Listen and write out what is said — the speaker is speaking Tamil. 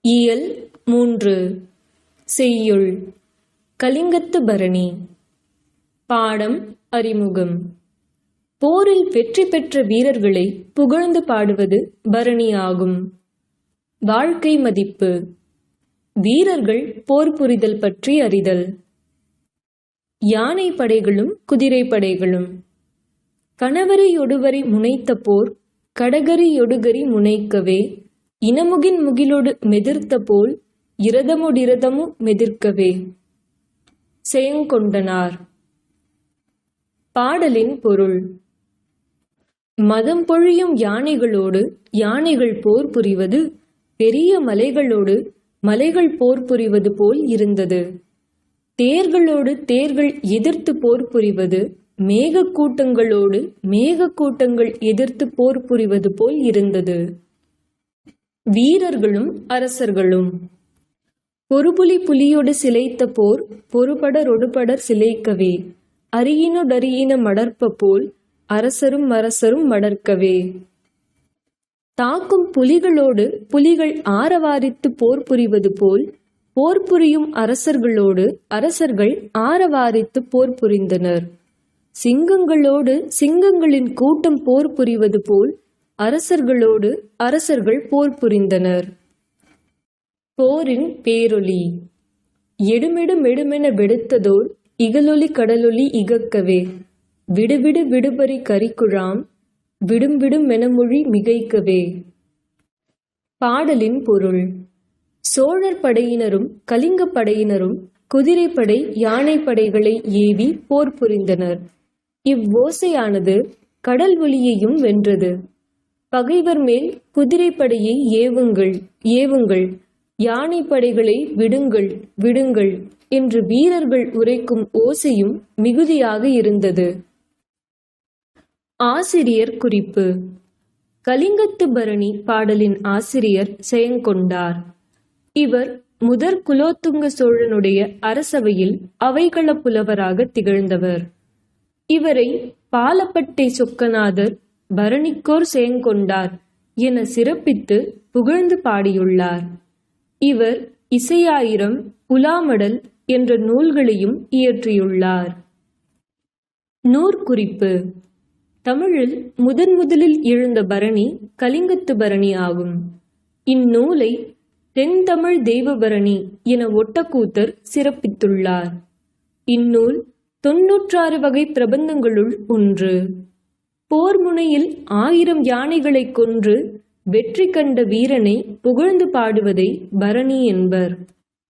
இயல் மூன்று. செய்யுள். கலிங்கத்து பரணி. பாடம் அறிமுகம். போரில் வெற்றி பெற்ற வீரர்களை புகழ்ந்து பாடுவது பரணி ஆகும் வாழ்க்கை மதிப்பு. வீரர்கள் போர் புரிதல் பற்றி அறிதல். யானை படைகளும் குதிரை படைகளும். கணவரையொடுவரை முனைத்த போர் கடகரியொடுகரி முனைக்கவே இனமுகின் முகிலொடு மெதிர்த்த போல் இரதமுடிரதமு மெதிர்க்கவே. செயங்கொண்டனார். பாடலின் பொருள். மதம் பொழியும் யானைகளோடு யானைகள் போர் புரிவது பெரிய மலைகளோடு மலைகள் போர் புரிவது போல் இருந்தது. தேர்களோடு தேர்கள் எதிர்த்து போர் புரிவது மேகக்கூட்டங்களோடு மேகக்கூட்டங்கள் எதிர்த்து போர் புரிவது போல் இருந்தது. வீரர்களும் அரசர்களும். பொறுபுலி புலியொடு சிலைத்த போர் பொறுபடர் ஒடுபடர் சிலைக்கவே. அரியினொடரியின மடர்ப்ப போல் அரசரும் அரசரும் மடர்க்கவே. தாக்கும் புலிகளோடு புலிகள் ஆரவாரித்து போர் புரிவது போல் போர் புரியும் அரசர்களோடு அரசர்கள் ஆரவாரித்து போர் புரிந்தனர். சிங்கங்களோடு சிங்கங்களின் கூட்டம் போர் புரிவது போல் அரசர்களோடு அரசர்கள் போர் புரிந்தனர். போரின் பேரொலி எடுமெடுமெடுமென வெடுத்ததோர் இகலொலி கடலொலி இகக்கவே. விடுவிடு விடுபறி கரிக்குழாம் விடும் விடும் மெனமொழி மிகைக்கவே. பாடலின் பொருள். சோழர் படையினரும் கலிங்க படையினரும் குதிரைப்படை யானைப்படைகளை ஏவி போர் புரிந்தனர். இவ்வோசையானது கடல் ஒலியையும் வென்றது. பகைவர் மேல் குதிரைப்படையை ஏவுங்கள் ஏவுங்கள். யானை படைகளை விடுங்கள் விடுங்கள் என்று வீரர்கள் உரைக்கும் ஓசையும் மிகுதியாக இருந்தது. ஆசிரியர் குறிப்பு. கலிங்கத்து பரணி பாடலின் ஆசிரியர் செயங்கொண்டார். இவர் முதற் குலோத்துங்க சோழனுடைய அரசவையில் அவைகள புலவராக திகழ்ந்தவர். இவரை பாலப்பட்டை சொக்கநாதர் பரணிக்கோர் செயங்கொண்டார் என சிறப்பித்து புகழ்ந்து பாடியுள்ளார். இவர் இசையாயிரம் உலாமடல் என்ற நூல்களையும் இயற்றியுள்ளார். நூற்குறிப்பு. தமிழில் முதன் முதலில் எழுந்த பரணி கலிங்கத்து பரணி ஆகும். இந்நூலை தென்தமிழ் தெய்வபரணி என ஒட்டக்கூத்தர் சிறப்பித்துள்ளார். இந்நூல் தொன்னூற்றாறு வகை பிரபந்தங்களுள் ஒன்று. போர் முனையில் ஆயிரம் யானைகளைக் கொன்று வெற்றி கண்ட வீரனை புகழ்ந்து பாடுவதை பரணி என்பர்.